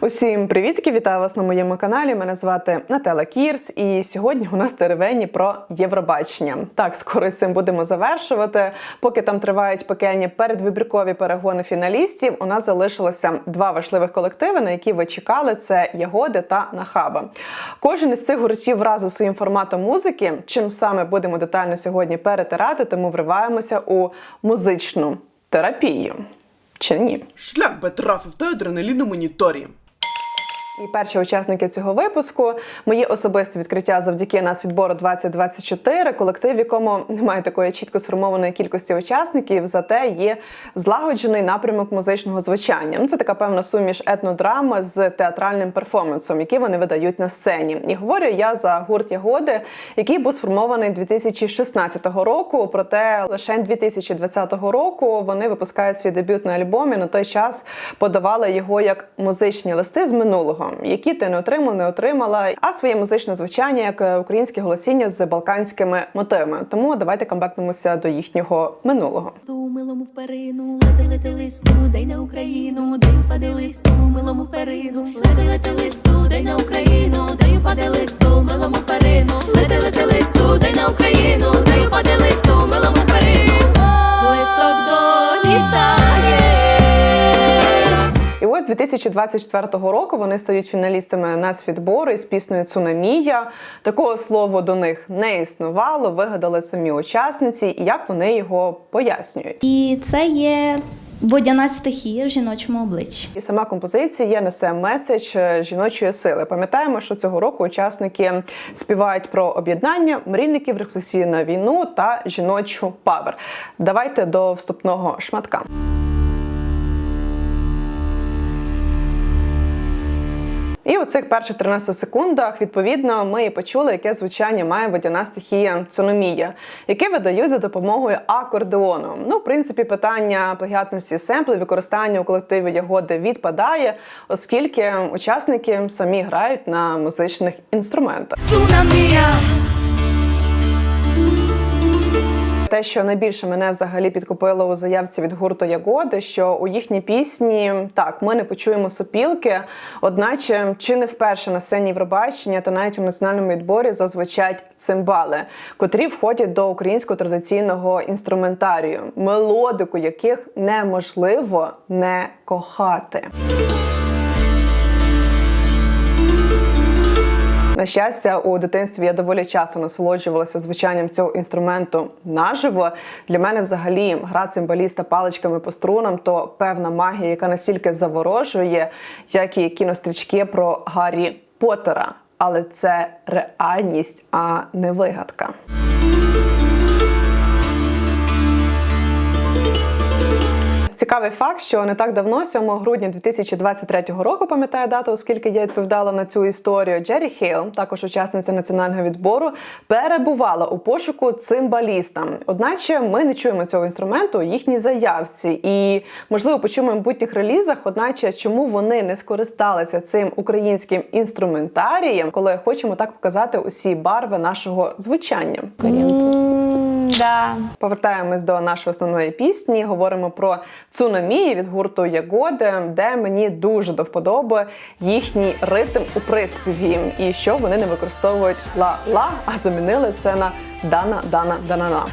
Усім привітки! Вітаю вас на моєму каналі. Мене звати Наталя Кірс, і сьогодні у нас теревені про Євробачення. Так, скоро цим будемо завершувати. Поки там тривають пекельні передвибіркові перегони фіналістів. У нас залишилося два важливих колективи, на які ви чекали: це Ягоди та Нахаба. Кожен із цих гуртів вразив своїм форматом музики. Чим саме будемо детально сьогодні перетирати, тому вриваємося у музичну терапію. Чи ні? Шлях би трафив та адреналін на моніторі. І перші учасники цього випуску мої особисті відкриття завдяки нацвідбору 2024, колектив, якому немає такої чітко сформованої кількості учасників, зате є злагоджений напрямок музичного звучання. Ну це така певна суміш етнодрами з театральним перформансом, які вони видають на сцені. І говорю я за гурт Ягоди, який був сформований 2016 року. Проте лише 2020 року вони випускають свій дебютний альбом і на той час подавали його як музичні листи з минулого які ти не отримала, не отримала, а своє музичне звучання як е, українське голосіння з балканськими мотивами. Тому давайте камбекнемося до їхнього минулого. листу, милому в перину, лети листу, дай на Україну, дай упаде листу, милому в перину, лети листу, дай на Україну, дай упаде листу, милому в перину, лети листу, дай на Україну, дай упаде листу, милому перину, листок долітає. І ось 2024 року вони стають фіналістами нацвідбору із піснею Цунамія. Такого слова до них не існувало. Вигадали самі учасниці, і як вони його пояснюють. І це є водяна стихія в жіночому обличчі. І сама композиція несе меседж е, жіночої сили. Пам'ятаємо, що цього року учасники співають про об'єднання мрійників, рефлексію на війну та жіночу павер. Давайте до вступного шматка. І у цих перших 13 секундах, відповідно, ми і почули, яке звучання має водяна стихія цуномія, яке видають за допомогою акордеону. Ну, в принципі, питання плагіатності семплів, використання у колективі ягоди відпадає, оскільки учасники самі грають на музичних інструментах. Цунамія, Те, що найбільше мене взагалі підкупило у заявці від гурту Ягоди, що у їхній пісні так ми не почуємо сопілки, одначе чи не вперше на сцені Євробачення та навіть у національному відборі зазвучать цимбали, котрі входять до українського традиційного інструментарію, мелодику яких неможливо не кохати. На щастя, у дитинстві я доволі часто насолоджувалася звучанням цього інструменту наживо. Для мене, взагалі, гра цимбаліста паличками по струнам то певна магія, яка настільки заворожує, як і кінострічки про Гаррі Поттера. Але це реальність, а не вигадка. Цікавий факт, що не так давно, 7 грудня 2023 року, пам'ятаю дату, оскільки я відповідала на цю історію. Джері Хейл, також учасниця національного відбору, перебувала у пошуку цимбаліста. Одначе ми не чуємо цього інструменту у їхній заявці, і можливо почуємо в майбутніх релізах. Одначе, чому вони не скористалися цим українським інструментарієм, коли хочемо так показати усі барви нашого звучання? Да. Повертаємось до нашої основної пісні. Говоримо про цунамії від гурту Ягоди, де мені дуже до вподоби їхній ритм у приспіві, і що вони не використовують ла-ла, а замінили це на дана дана данана.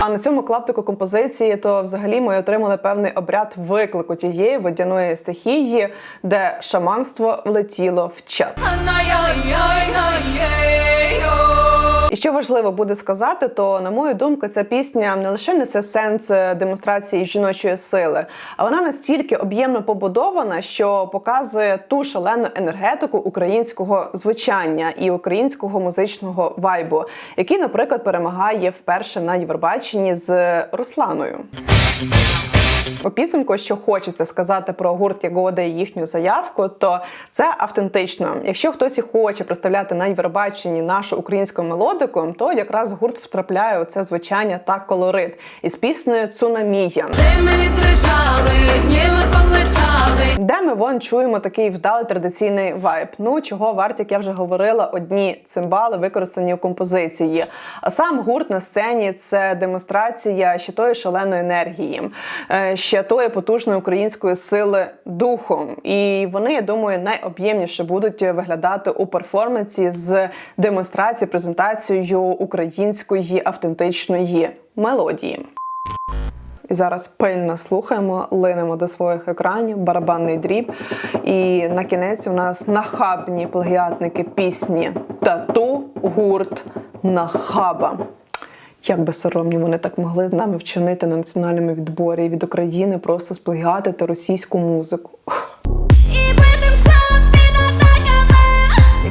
А на цьому клаптику композиції то взагалі ми отримали певний обряд виклику тієї водяної стихії, де шаманство влетіло в чат. Що важливо буде сказати, то на мою думку, ця пісня не лише несе сенс е, демонстрації жіночої сили, а вона настільки об'ємно побудована, що показує ту шалену енергетику українського звучання і українського музичного вайбу, який, наприклад, перемагає вперше на Євробаченні з Русланою. У підсумку, що хочеться сказати про гурт Ягода і їхню заявку, то це автентично. Якщо хтось і хоче представляти на Євробаченні нашу українську мелодику, то якраз гурт втрапляє у це звучання та колорит із піснею Цунамія. землі дрижали, гніли колесали. Де Місцями вон чуємо такий вдалий традиційний вайб. Ну чого варті, як я вже говорила, одні цимбали використані у композиції. А сам гурт на сцені це демонстрація ще тої шаленої енергії, е, ще тої потужної української сили духом. І вони, я думаю, найоб'ємніше будуть виглядати у перформансі з демонстрацією, презентацією української автентичної мелодії. І зараз пильно слухаємо, линемо до своїх екранів, барабанний дріб. І на кінець у нас нахабні плагіатники пісні Тату гурт Нахаба. Як би соромні вони так могли з нами вчинити на національному відборі від України просто сплагіатити російську музику.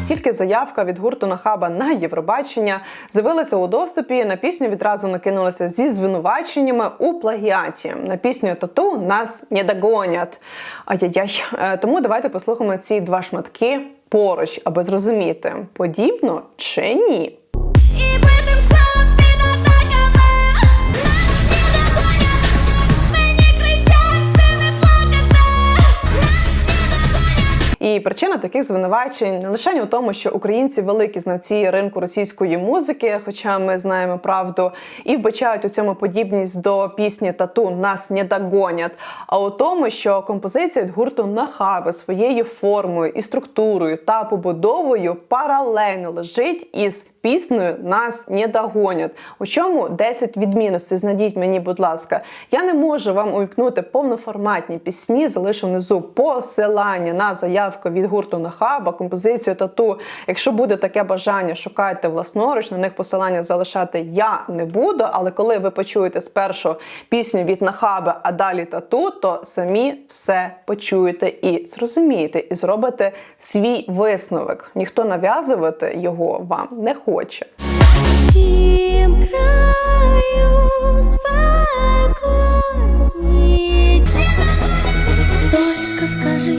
Тільки заявка від гурту Нахаба на Євробачення з'явилася у доступі, на пісню відразу накинулися зі звинуваченнями у плагіаті. На пісню Тату нас не догонять. Ай-яй-яй. Е, Тому давайте послухаємо ці два шматки поруч, аби зрозуміти, подібно чи ні. І причина таких звинувачень не лише у тому, що українці великі знавці ринку російської музики, хоча ми знаємо правду, і вбачають у цьому подібність до пісні Тату нас не догонять, а у тому, що композиція від гурту Нахаби своєю формою і структурою та побудовою паралельно лежить із піснею нас не догонять. У чому 10 відмінностей? Знайдіть мені, будь ласка. Я не можу вам увікнути повноформатні пісні, залишу внизу посилання на заявку від гурту Нахаба, композицію тату. Якщо буде таке бажання, шукайте власноруч, на них посилання залишати я не буду. Але коли ви почуєте спершу пісню від Нахаби, а далі тату, то самі все почуєте і зрозумієте, і зробите свій висновок. Ніхто нав'язувати його вам не хоче. Тім краю спокійні. Только скажи,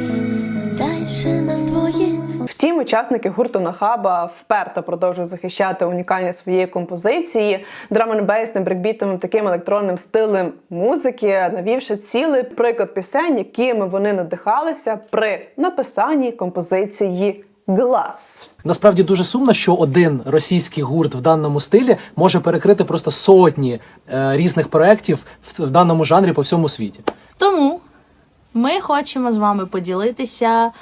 дальше нас двоє. Втім, учасники гурту Нахаба вперто продовжують захищати унікальність своєї композиції драм-н-бейсним, таким електронним стилем музики, навівши цілий приклад пісень, якими вони надихалися при написанні композиції Глас. Насправді дуже сумно, що один російський гурт в даному стилі може перекрити просто сотні е, різних проєктів в, в даному жанрі по всьому світі. Тому ми хочемо з вами поділитися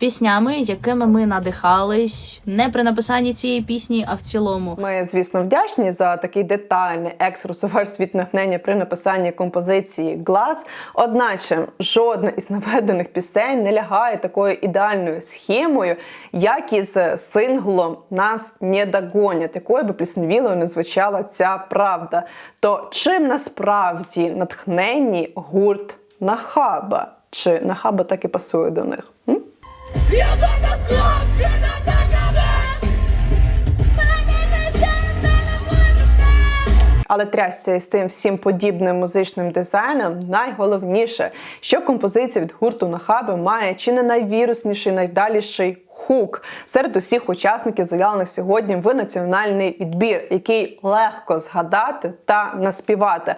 піснями, якими ми надихались не при написанні цієї пісні, а в цілому. Ми, звісно, вдячні за такий детальний екскурс у ваш світ натхнення при написанні композиції Глас. Одначе жодна із наведених пісень не лягає такою ідеальною схемою, як із синглом Нас не догонять, якою би плісневілою не звучала ця правда. То чим насправді натхненні гурт Нахаба? Чи Нахаба так і пасує до них? Але трясся із тим всім подібним музичним дизайном, найголовніше, що композиція від гурту Нахаби має чи не найвірусніший, найвдаліший хук серед усіх учасників, заявлених сьогодні в національний відбір, який легко згадати та наспівати.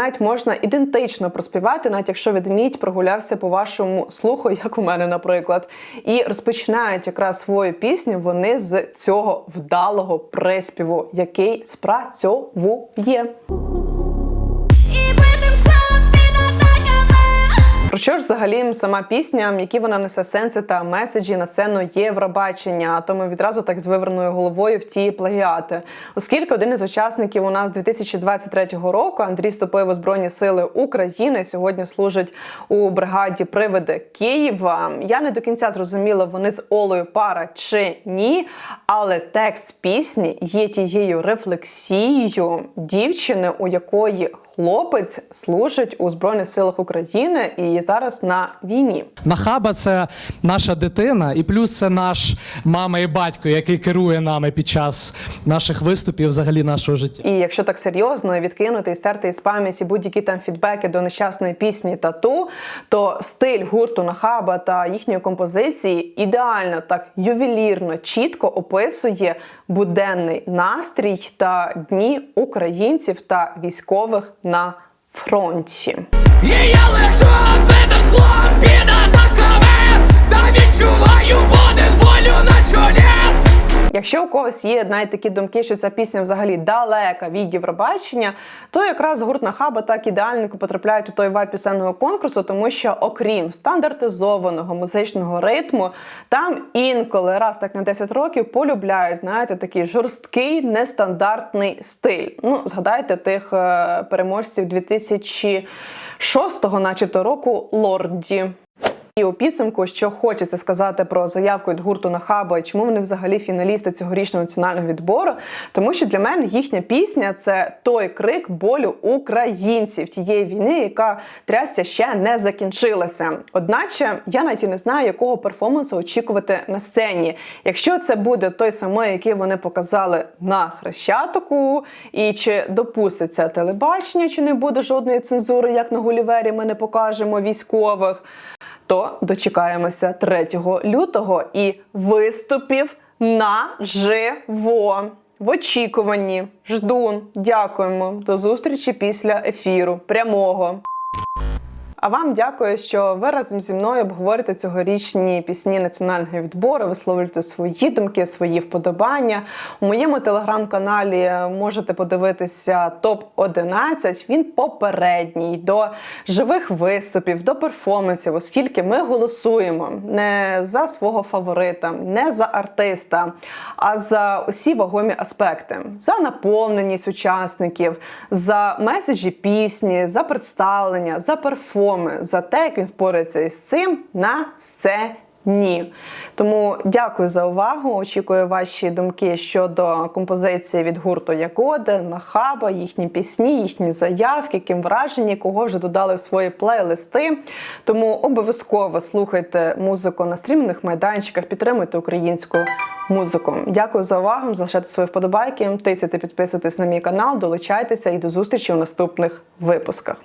Навіть можна ідентично проспівати, навіть якщо ведмідь прогулявся по вашому слуху, як у мене, наприклад. І розпочинають якраз свою пісню вони з цього вдалого приспіву, який спрацьовує. Про що ж взагалі сама пісня, які вона несе сенси та меседжі на сцену Євробачення, а то ми відразу так з виверною головою в ті плагіати. Оскільки один із учасників у нас 2023 року Андрій вступив у Збройні Сили України, сьогодні служить у бригаді Привиди Києва. Я не до кінця зрозуміла, вони з Олею пара чи ні, але текст пісні є тією рефлексією дівчини, у якої хлопець служить у Збройних силах України, і зараз на війні. Нахаба це наша дитина, і плюс це наш мама і батько, який керує нами під час наших виступів, взагалі нашого життя. І якщо так серйозно відкинути і стерти із пам'яті будь-які там фідбеки до нещасної пісні тату, то стиль гурту Нахаба та їхньої композиції ідеально так ювелірно, чітко описує буденний настрій та дні українців та військових на фронті. Якщо у когось є навіть такі думки, що ця пісня взагалі далека від Євробачення, то якраз гурт на хаба так ідеально потрапляють у той вайб пісенного конкурсу, тому що окрім стандартизованого музичного ритму, там інколи раз так на 10 років полюбляють, знаєте, такий жорсткий нестандартний стиль. Ну, згадайте тих е, переможців 2000 шостого, начебто, року лорді. І у підсумку, що хочеться сказати про заявку від гурту Нахаба і чому вони взагалі фіналісти цьогорічного національного відбору, тому що для мене їхня пісня це той крик болю українців тієї війни, яка трясця ще не закінчилася. Одначе я навіть і не знаю, якого перформансу очікувати на сцені. Якщо це буде той самий, який вони показали на хрещатику, і чи допуститься телебачення, чи не буде жодної цензури, як на Гулівері, ми не покажемо військових то дочекаємося 3 лютого і виступів наживо. В очікуванні. жду. Дякуємо. До зустрічі після ефіру прямого. А вам дякую, що ви разом зі мною обговорюєте цьогорічні пісні національного відбору, висловлюєте свої думки, свої вподобання. У моєму телеграм-каналі можете подивитися топ 11 Він попередній до живих виступів, до перформансів, оскільки ми голосуємо не за свого фаворита, не за артиста, а за усі вагомі аспекти: за наповненість учасників, за меседжі пісні, за представлення, за перформанс, за те, як він впорається із цим на сцені. Тому дякую за увагу. Очікую ваші думки щодо композиції від гурту Ягоди, Нахаба, їхні пісні, їхні заявки, яким вражені, кого вже додали в свої плейлисти. Тому обов'язково слухайте музику на стрімних майданчиках, підтримуйте українську музику. Дякую за увагу. Залишайте свої вподобайки, тицяйте, підписуйтесь на мій канал, долучайтеся і до зустрічі у наступних випусках.